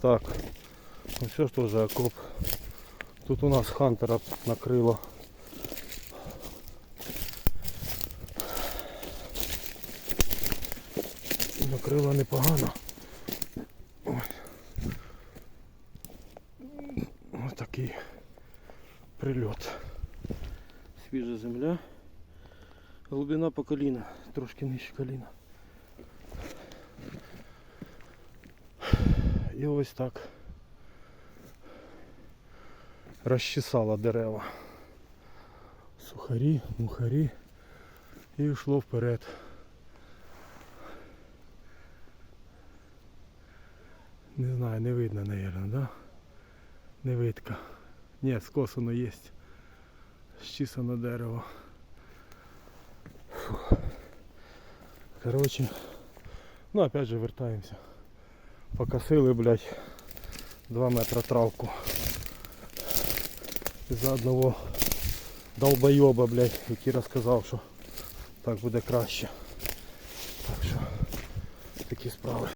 Так. Ну все ж теж окоп. Тут у нас хантера накрило. Накрило непогано. Ось. Ось такий прильот. Свіжа земля. Глибина по коліна, трошки нижче коліна. І ось так розчесала дерева. Сухарі, мухарі і йшло вперед. Не знаю, не видно, наверное, да? Не видко. Ні, скосано є. Щисано дерево. Фух. Короче, ну опять же вертаємося. Покосили, блядь, 2 метра травку. За одного долбойоба, блядь, який розказав, що так буде краще. Так що такі справи.